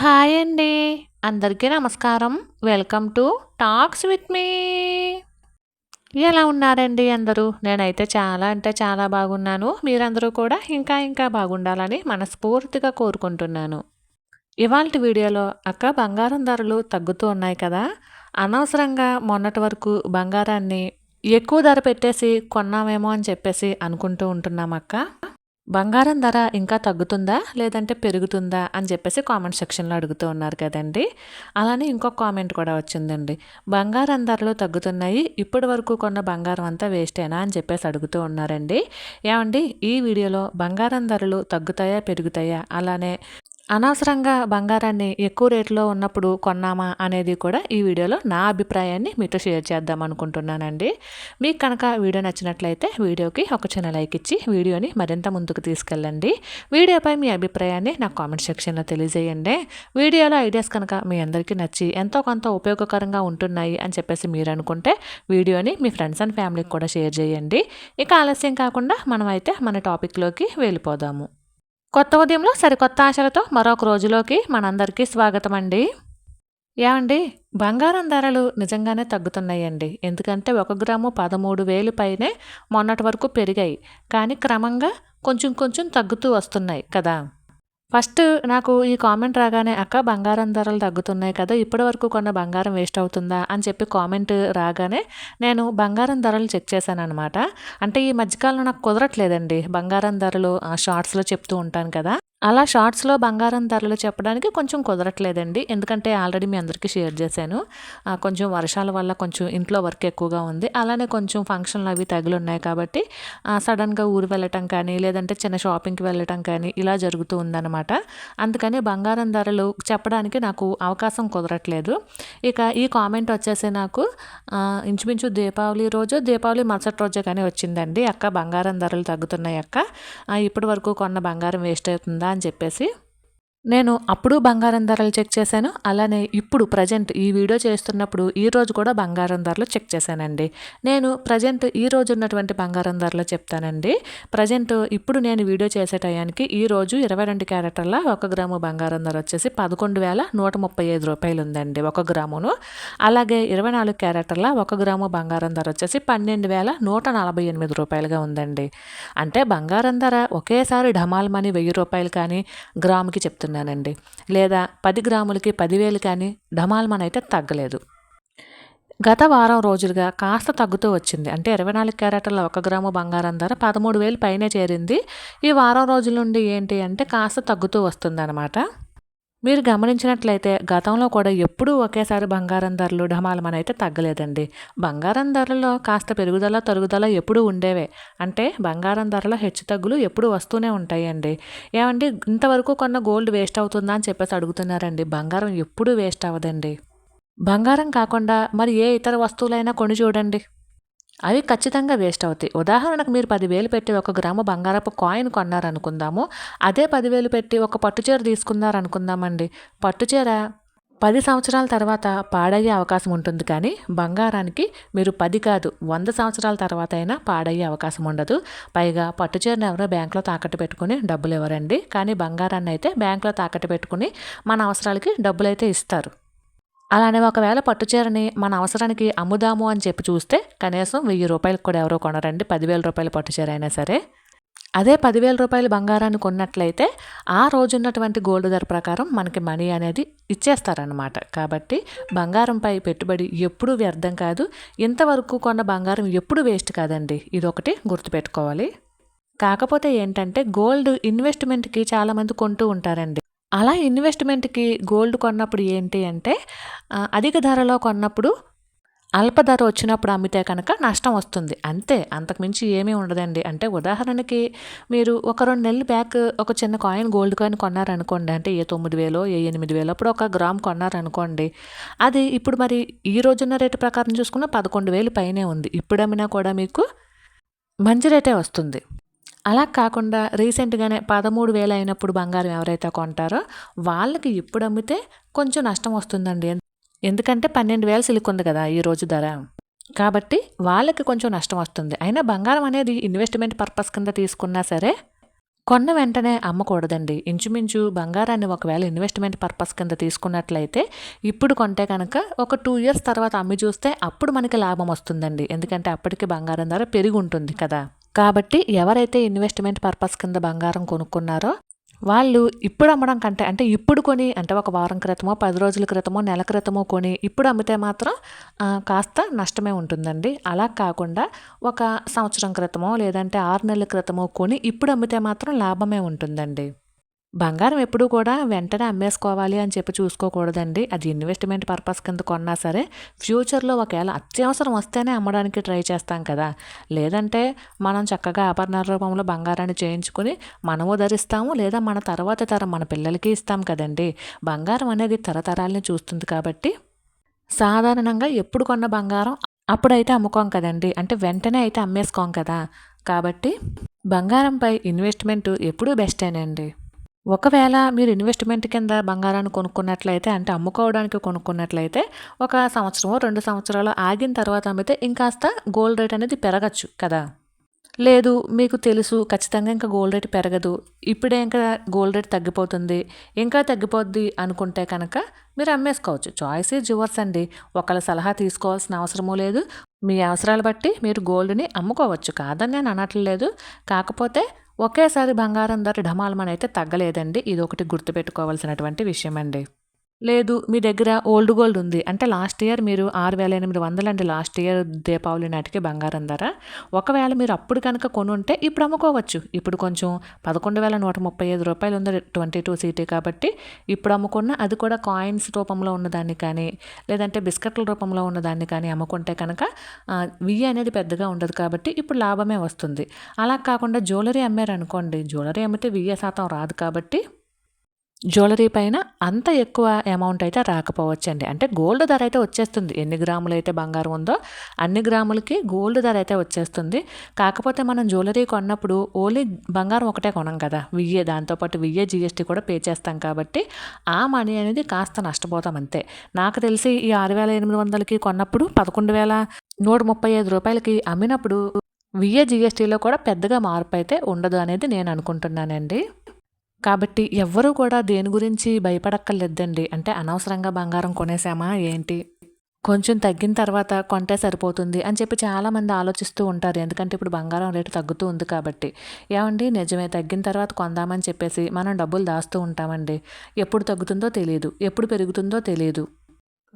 Hi అండి. అందరికీ నమస్కారం. Welcome to talks with me ఎలా ఉన్నారండి అందరూ? నేనైతే చాలా అంటే చాలా బాగున్నాను. మీరందరూ కూడా ఇంకా ఇంకా బాగుండాలని మనస్ఫూర్తిగా కోరుకుంటున్నాను. ఇవాళ వీడియోలో అక్క బంగారం ధరలు తగ్గుతూ ఉన్నాయి కదా. అనవసరంగా మొన్నటి వరకు బంగారాన్ని ఎక్కువ ధర పెట్టేసి కొన్నామేమో అని చెప్పేసి అనుకుంటూ ఉంటున్నాం అక్క. బంగారం ధర ఇంకా తగ్గుతుందా? లేదంటే పెరుగుతుందా? అని చెప్పేసి కామెంట్ సెక్షన్లో అడుగుతూ ఉన్నారు కదండి. అలానే ఇంకొక కామెంట్ కూడా వచ్చిందండి. బంగారం ధరలు తగ్గుతున్నాయి. ఇప్పటి వరకు కొన్న బంగారం అంతా వేస్టేనా? అని చెప్పేసి అడుగుతూ ఉన్నారండి. ఏమండి? ఈ వీడియోలో బంగారం ధరలు తగ్గుతాయా? పెరుగుతాయా? అలానే అనవసరంగా బంగారాన్ని ఎక్కువ రేట్లో ఉన్నప్పుడు కొన్నామా అనేది కూడా ఈ వీడియోలో నా అభిప్రాయాన్ని మీతో షేర్ చేద్దాం అనుకుంటున్నానండి. మీకు కనుక వీడియో నచ్చినట్లయితే వీడియోకి ఒక చిన్న లైక్ ఇచ్చి వీడియోని మరింత ముందుకు తీసుకెళ్ళండి. వీడియోపై మీ అభిప్రాయాన్ని నా కామెంట్ సెక్షన్లో తెలియజేయండి. వీడియోలో ఐడియాస్ కనుక మీ అందరికీ నచ్చి ఎంతో కొంత ఉపయోగకరంగా ఉంటున్నాయి అని చెప్పేసి మీరు అనుకుంటే వీడియోని మీ ఫ్రెండ్స్ అండ్ ఫ్యామిలీకి కూడా షేర్ చేయండి. ఇక ఆలస్యం కాకుండా మనమైతే మన టాపిక్లోకి వెళ్ళిపోదాము. కొత్త ఉదయంలో సరికొత్త ఆశలతో మరొక రోజులోకి మనందరికీ స్వాగతం అండి ఏమండి? బంగారం ధరలు నిజంగానే తగ్గుతున్నాయండి. ఎందుకంటే ఒక గ్రాము పదమూడు వేలు పైనే మొన్నటి వరకు పెరిగాయి. కానీ క్రమంగా కొంచెం కొంచెం తగ్గుతూ వస్తున్నాయి కదా. ఫస్ట్ నాకు ఈ కామెంట్ రాగానే అక్క బంగారం ధరలు తగ్గుతున్నాయి కదా ఇప్పటి వరకు కొన్న బంగారం వేస్ట్ అవుతుందా? అని చెప్పి కామెంట్ రాగానే నేను బంగారం ధరలు చెక్ చేశాను అనమాట అంటే ఈ మధ్యకాలంలో నాకు కుదరట్లేదండి. బంగారం ధరలు షార్ట్స్లో చెప్తూ ఉంటాను కదా. అలా షార్ట్స్లో బంగారం ధరలు చెప్పడానికి కొంచెం కుదరట్లేదండి. ఎందుకంటే ఆల్రెడీ మీ అందరికీ షేర్ చేశాను. కొంచెం వర్షాల వల్ల కొంచెం ఇంట్లో వర్క్ ఎక్కువగా ఉంది. అలానే కొంచెం ఫంక్షన్లు అవి తగిలి ఉన్నాయి కాబట్టి సడన్గా ఊరు వెళ్ళటం కానీ లేదంటే చిన్న షాపింగ్కి వెళ్ళటం కానీ ఇలా జరుగుతూ ఉందన్నమాట. అందుకని బంగారం ధరలు చెప్పడానికి నాకు అవకాశం కుదరట్లేదు. ఇక ఈ కామెంట్ వచ్చేసి నాకు ఇంచుమించు దీపావళి రోజు దీపావళి మరుసటి రోజే కానీ వచ్చిందండి. అక్క బంగారం ధరలు తగ్గుతున్నాయి అక్క. ఇప్పటి వరకు కొన్న బంగారం వేస్ట్ అవుతుందా? అని చెప్పేసి నేను అప్పుడు బంగారం ధరలు చెక్ చేశాను. అలానే ఇప్పుడు ప్రజెంట్ ఈ వీడియో చేస్తున్నప్పుడు ఈ రోజు కూడా బంగారం ధరలు చెక్ చేశానండి. నేను ప్రజెంట్ ఈ రోజు ఉన్నటువంటి బంగారం ధరలు చెప్తానండి. ప్రజెంట్ ఇప్పుడు నేను వీడియో చేసే టయానికి ఈ రోజు ఇరవై రెండు క్యారెట్ల ఒక గ్రాము బంగారం ధర వచ్చేసి పదకొండు వేల నూట ముప్పై ఐదు రూపాయలు ఉందండి ఒక గ్రామును. అలాగే ఇరవై నాలుగు క్యారెట్ల ఒక గ్రాము బంగారం ధర వచ్చేసి పన్నెండు వేల నూట నలభై ఎనిమిది రూపాయలుగా ఉందండి. అంటే బంగారం ధర ఒకేసారి ఢమాల్ మనీ వెయ్యి రూపాయలు కానీ గ్రాముకి చెప్తున్నాను చెప్తున్నానండి లేదా పది గ్రాములకి పదివేలు కానీ ఢమాల్మన్ అయితే తగ్గలేదు. గత వారం రోజులుగా కాస్త తగ్గుతూ వచ్చింది. అంటే ఇరవై నాలుగు క్యారెట్ల ఒక గ్రాము బంగారం ధర పదమూడు వేలు పైనే చేరింది. ఈ వారం రోజుల నుండి ఏంటి అంటే కాస్త తగ్గుతూ వస్తుంది అనమాట మీరు గమనించినట్లయితే గతంలో కూడా ఎప్పుడూ ఒకేసారి బంగారం ధరలు ఢమాలమనైతే తగ్గలేదండి. బంగారం ధరలో కాస్త పెరుగుదల తరుగుదల ఎప్పుడూ ఉండేవే. అంటే బంగారం ధరలో హెచ్చు తగ్గులు ఎప్పుడు వస్తూనే ఉంటాయండి. ఏమండి? ఇంతవరకు కొన్న గోల్డ్ వేస్ట్ అవుతుందా అని చెప్పేసి అడుగుతున్నారండి. బంగారం ఎప్పుడూ వేస్ట్ అవ్వదండి. బంగారం కాకుండా మరి ఏ ఇతర వస్తువులైనా కొని చూడండి. అవి ఖచ్చితంగా వేస్ట్ అవుతాయి. ఉదాహరణకు మీరు పదివేలు పెట్టి ఒక గ్రాము బంగారపు కాయిన్ కొన్నారనుకుందాము. అదే పదివేలు పెట్టి ఒక పట్టుచీర తీసుకున్నారనుకుందామండి. పట్టుచీర పది సంవత్సరాల తర్వాత పాడయ్యే అవకాశం ఉంటుంది కానీ బంగారానికి మీరు పది కాదు వంద సంవత్సరాల తర్వాత అయినా పాడయ్యే అవకాశం ఉండదు. పైగా పట్టుచీరను ఎవరో బ్యాంకులో తాకట్టు పెట్టుకుని డబ్బులు ఇవ్వరండి. కానీ బంగారాన్ని అయితే బ్యాంకులో తాకట్టు పెట్టుకుని మన అవసరాలకి డబ్బులు అయితే ఇస్తారు. అలానే ఒకవేళ పట్టుచీరని మన అవసరానికి అమ్ముదాము అని చెప్పి చూస్తే కనీసం వెయ్యి రూపాయలకు కూడా ఎవరో కొనరండి. పదివేల రూపాయల పట్టుచీర అయినా సరే. అదే పదివేల రూపాయల బంగారాన్ని కొన్నట్లయితే ఆ రోజున్నటువంటి గోల్డ్ ధర ప్రకారం మనకి మనీ అనేది ఇచ్చేస్తారనమాట కాబట్టి బంగారంపై పెట్టుబడి ఎప్పుడూ వ్యర్థం కాదు. ఇంతవరకు కొన్న బంగారం ఎప్పుడు వేస్ట్ కాదండి. ఇదొకటి గుర్తుపెట్టుకోవాలి. కాకపోతే ఏంటంటే గోల్డ్ ఇన్వెస్ట్మెంట్కి చాలామంది కొంటూ ఉంటారండి. అలా ఇన్వెస్ట్మెంట్కి గోల్డ్ కొన్నప్పుడు ఏంటి అంటే అధిక ధరలో కొన్నప్పుడు అల్ప ధర వచ్చినప్పుడు అమ్మితే కనుక నష్టం వస్తుంది. అంతే. అంతకుమించి ఏమీ ఉండదండి. అంటే ఉదాహరణకి మీరు ఒక రెండు నెలలు బ్యాక్ ఒక చిన్న కాయిన్ గోల్డ్ కాయిన్ కొన్నారనుకోండి. అంటే ఏ తొమ్మిది వేలో ఏ ఎనిమిది వేలో అప్పుడు ఒక గ్రామ్ కొన్నారనుకోండి. అది ఇప్పుడు మరి ఈ రోజున్న రేటు ప్రకారం చూసుకున్న పదకొండు వేలు పైనే ఉంది. ఇప్పుడు అమ్మినా కూడా మీకు మంచి రేటే వస్తుంది. అలా కాకుండా రీసెంట్గానే పదమూడు వేలు అయినప్పుడు బంగారం ఎవరైతే కొంటారో వాళ్ళకి ఇప్పుడు అమ్మితే కొంచెం నష్టం వస్తుందండి. ఎందుకంటే పన్నెండు వేలు సిలిక్ ఉంది కదా ఈరోజు ధర. కాబట్టి వాళ్ళకి కొంచెం నష్టం వస్తుంది. అయినా బంగారం అనేది ఇన్వెస్ట్మెంట్ పర్పస్ కింద తీసుకున్నా సరే కొన్న వెంటనే అమ్మకూడదండి. ఇంచుమించు బంగారాన్ని ఒకవేళ ఇన్వెస్ట్మెంట్ పర్పస్ కింద తీసుకున్నట్లయితే ఇప్పుడు కొంటే కనుక ఒక టూ ఇయర్స్ తర్వాత అమ్మి చూస్తే అప్పుడు మనకి లాభం వస్తుందండి. ఎందుకంటే అప్పటికి బంగారం ధర పెరిగి ఉంటుంది కదా. కాబట్టి ఎవరైతే ఇన్వెస్ట్మెంట్ పర్పస్ కింద బంగారం కొనుక్కున్నారో వాళ్ళు ఇప్పుడు అమ్మడం కంటే అంటే ఇప్పుడు కొని అంటే ఒక వారం క్రితమో పది రోజుల క్రితమో నెల క్రితమో కొని ఇప్పుడు అమ్మితే మాత్రం కాస్త నష్టమే ఉంటుందండి. అలా కాకుండా ఒక సంవత్సరం క్రితమో లేదంటే ఆరు నెలల క్రితమో కొని ఇప్పుడు అమ్మితే మాత్రం లాభమే ఉంటుందండి. బంగారం ఎప్పుడూ కూడా వెంటనే అమ్మేసుకోవాలి అని చెప్పి చూసుకోకూడదండి. అది ఇన్వెస్ట్మెంట్ పర్పస్ కింద కొన్నా సరే ఫ్యూచర్లో ఒకవేళ అత్యవసరం వస్తేనే అమ్మడానికి ట్రై చేస్తాం కదా. లేదంటే మనం చక్కగా ఆభరణాల రూపంలో బంగారాన్ని చేయించుకుని మనము ధరిస్తాము లేదా మన తర్వాత తరం మన పిల్లలకి ఇస్తాం కదండి. బంగారం అనేది తరతరాలని చూస్తుంది కాబట్టి సాధారణంగా ఎప్పుడు కొన్న బంగారం అప్పుడైతే అమ్ముకోం కదండి. అంటే వెంటనే అయితే అమ్మేసుకోం కదా. కాబట్టి బంగారంపై ఇన్వెస్ట్మెంట్ ఎప్పుడూ బెస్టేనండి ఒకవేళ మీరు ఇన్వెస్ట్మెంట్ కింద బంగారాన్ని కొనుక్కున్నట్లయితే అంటే అమ్ముకోవడానికి కొనుక్కున్నట్లయితే ఒక సంవత్సరమో రెండు సంవత్సరాలు ఆగిన తర్వాత అమ్మితే ఇంకాస్త గోల్డ్ రేట్ అనేది పెరగచ్చు కదా. లేదు మీకు తెలుసు ఖచ్చితంగా ఇంకా గోల్డ్ రేట్ పెరగదు. ఇప్పుడే ఇంకా గోల్డ్ రేట్ తగ్గిపోతుంది. ఇంకా తగ్గిపోద్ది అనుకుంటే కనుక మీరు అమ్మేసుకోవచ్చు. చాయిస్ ఈజ్ యువర్స్ అండి. ఒకళ్ళ సలహా తీసుకోవాల్సిన అవసరమూ లేదు. మీ అవసరాలు బట్టి మీరు గోల్డ్ని అమ్ముకోవచ్చు. కాదని నేను అనట్లేదు. కాకపోతే ఒకేసారి బంగారం ధర ఢమాలమని అయితే తగ్గలేదండి. ఇది ఒకటి గుర్తుపెట్టుకోవాల్సినటువంటి విషయం అండి లేదు మీ దగ్గర ఓల్డ్ గోల్డ్ ఉంది. అంటే లాస్ట్ ఇయర్ మీరు ఆరు వేల ఎనిమిది వందలు అండి. లాస్ట్ ఇయర్ దీపావళి నాటికి బంగారం ధర. ఒకవేళ మీరు అప్పుడు కనుక కొని ఉంటే ఇప్పుడు అమ్ముకోవచ్చు. ఇప్పుడు కొంచెం పదకొండు వేల నూట ముప్పై ఐదు రూపాయలు ఉంది. ట్వంటీ టూ సీటీ కాబట్టి ఇప్పుడు అమ్ముకున్న అది కూడా కాయిన్స్ రూపంలో ఉన్నదాన్ని కానీ లేదంటే బిస్కెట్ల రూపంలో ఉన్నదాన్ని కానీ అమ్ముకుంటే కనుక వియ్య అనేది పెద్దగా ఉండదు కాబట్టి ఇప్పుడు లాభమే వస్తుంది. అలా కాకుండా జ్యువెలరీ అమ్మారు అనుకోండి జ్యువెలరీ అమ్మితే వియ్య శాతం రాదు కాబట్టి జ్యువెలరీ పైన అంత ఎక్కువ అమౌంట్ అయితే రాకపోవచ్చండి. అంటే గోల్డ్ ధర అయితే వచ్చేస్తుంది. ఎన్ని గ్రాములు అయితే బంగారం ఉందో అన్ని గ్రాములకి గోల్డ్ ధర అయితే వచ్చేస్తుంది. కాకపోతే మనం జ్యువెలరీ కొన్నప్పుడు ఓన్లీ బంగారం ఒకటే కొనం కదా. వియ్యే దాంతోపాటు వియ్యే జిఎస్టీ కూడా పే చేస్తాం కాబట్టి ఆ మనీ అనేది కాస్త నష్టపోతాం అంతే. నాకు తెలిసి ఈ ఆరు వేల ఎనిమిది వందలకి కొన్నప్పుడు పదకొండు వేల నూట ముప్పై ఐదు రూపాయలకి అమ్మినప్పుడు విఏ జిఎస్టీలో కూడా పెద్దగా మార్పు అయితే ఉండదు అనేది నేను అనుకుంటున్నానండి. కాబట్టి ఎవ్వరూ కూడా దేని గురించి భయపడక్కర్లేదండి. అంటే అనవసరంగా బంగారం కొనేసామా ఏంటి? కొంచెం తగ్గిన తర్వాత కొంటే సరిపోతుంది అని చెప్పి చాలామంది ఆలోచిస్తూ ఉంటారు. ఎందుకంటే ఇప్పుడు బంగారం రేటు తగ్గుతూ ఉంది కాబట్టి. ఏమండి? నిజమే తగ్గిన తర్వాత కొందామని చెప్పేసి మనం డబ్బులు దాస్తూ ఉంటామండి. ఎప్పుడు తగ్గుతుందో తెలియదు ఎప్పుడు పెరుగుతుందో తెలియదు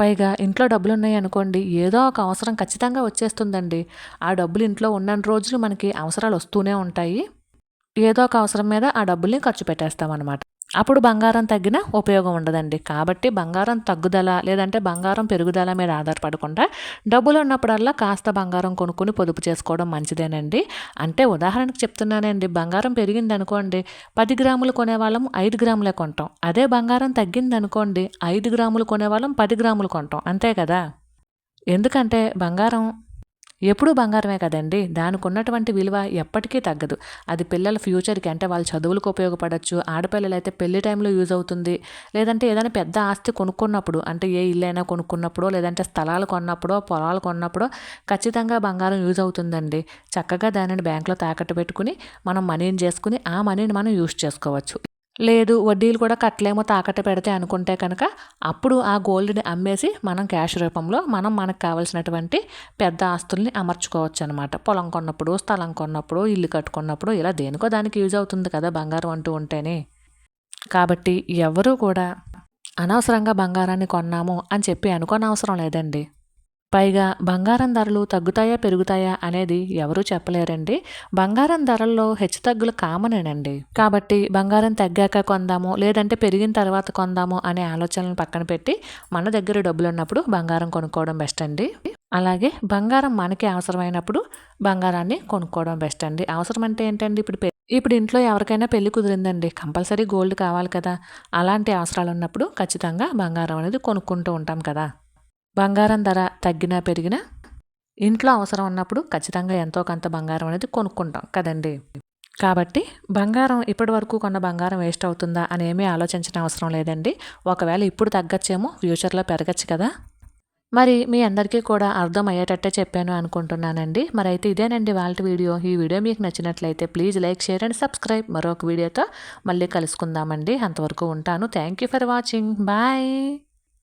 పైగా ఇంట్లో డబ్బులు ఉన్నాయి అనుకోండి ఏదో ఒక అవసరం ఖచ్చితంగా వచ్చేస్తుందండి. ఆ డబ్బులు ఇంట్లో ఉన్న రోజులు మనకి అవసరాలు వస్తూనే ఉంటాయి. ఏదో ఒక అవసరం మీద ఆ డబ్బుల్ని ఖర్చు పెట్టేస్తామన్నమాట. అప్పుడు బంగారం తగ్గిన ఉపయోగం ఉండదండి. కాబట్టి బంగారం తగ్గుదల లేదంటే బంగారం పెరుగుదల మీద ఆధారపడకుండా డబ్బులు ఉన్నప్పుడల్లా కాస్త బంగారం కొనుక్కుని పొదుపు చేసుకోవడం మంచిదేనండి. అంటే ఉదాహరణకు చెప్తున్నానండి. బంగారం పెరిగింది అనుకోండి పది గ్రాములు కొనేవాళ్ళం ఐదు గ్రాములే కొంటాం. అదే బంగారం తగ్గింది అనుకోండి ఐదు గ్రాములు కొనేవాళ్ళం పది గ్రాములు కొంటాం. అంతే కదా? ఎందుకంటే బంగారం ఎప్పుడూ బంగారమే కదండి. దానికి ఉన్నటువంటి విలువ ఎప్పటికీ తగ్గదు. అది పిల్లల ఫ్యూచర్కి అంటే వాళ్ళ చదువులకు ఉపయోగపడచ్చు ఆడపిల్లలు అయితే పెళ్ళి టైంలో యూజ్ అవుతుంది లేదంటే ఏదైనా పెద్ద ఆస్తి కొనుక్కున్నప్పుడు అంటే ఏ ఇల్లైనా కొనుక్కున్నప్పుడో లేదంటే స్థలాలు కొన్నప్పుడో పొలాలు కొన్నప్పుడో ఖచ్చితంగా బంగారం యూజ్ అవుతుందండి. చక్కగా దానిని బ్యాంకులో తాకట్టు పెట్టుకుని మనం మనీని చేసుకుని ఆ మనీని మనం యూజ్ చేసుకోవచ్చు. లేదు వడ్డీలు కూడా కట్టలేమో తాకట్టు పెడితే అనుకుంటే కనుక అప్పుడు ఆ గోల్డ్ని అమ్మేసి మనం క్యాష్ రూపంలో మనం మనకు కావాల్సినటువంటి పెద్ద ఆస్తుల్ని అమర్చుకోవచ్చు అనమాట పొలం కొన్నప్పుడు స్థలం కొన్నప్పుడు ఇల్లు కట్టుకున్నప్పుడు ఇలా దేనికో దానికి యూజ్ అవుతుంది కదా బంగారం అంటూ ఉంటేనే. కాబట్టి ఎవరూ కూడా అనవసరంగా బంగారాన్ని కొన్నాము అని చెప్పి అనుకోనవసరం లేదండి. పైగా బంగారం ధరలు తగ్గుతాయా పెరుగుతాయా అనేది ఎవరూ చెప్పలేరండి. బంగారం ధరల్లో హెచ్చుతగ్గులు కామనేనండి. కాబట్టి బంగారం తగ్గాక కొందాము లేదంటే పెరిగిన తర్వాత కొందాము అనే ఆలోచనలను పక్కన పెట్టి మన దగ్గర డబ్బులు ఉన్నప్పుడు బంగారం కొనుక్కోవడం బెస్ట్ అండి అలాగే బంగారం మనకి అవసరమైనప్పుడు బంగారాన్ని కొనుక్కోవడం బెస్ట్ అండి అవసరం అంటే ఏంటండి ఇప్పుడు ఇప్పుడు ఇంట్లో ఎవరికైనా పెళ్ళి కుదిరిందండి. కంపల్సరీ గోల్డ్ కావాలి కదా. అలాంటి అవసరాలు ఉన్నప్పుడు ఖచ్చితంగా బంగారం అనేది కొనుక్కుంటూ ఉంటాం కదా. బంగారం ధర తగ్గినా పెరిగినా ఇంట్లో అవసరం ఉన్నప్పుడు ఖచ్చితంగా ఎంతో కొంత బంగారం అనేది కొనుక్కుంటాం కదండి. కాబట్టి బంగారం ఇప్పటి వరకు కొన్న బంగారం వేస్ట్ అవుతుందా అని ఏమీ ఆలోచించిన అవసరం లేదండి. ఒకవేళ ఇప్పుడు తగ్గచ్చేమో ఫ్యూచర్లో పెరగచ్చు కదా. మరి మీ అందరికీ కూడా అర్థమయ్యేటట్టే చెప్పాను అనుకుంటున్నానండి. మరి అయితే ఇదేనండి వాళ్ళ వీడియో. ఈ వీడియో మీకు నచ్చినట్లయితే please like share and subscribe మరొక వీడియోతో మళ్ళీ కలుసుకుందామండి. అంతవరకు ఉంటాను. Thank you for watching bye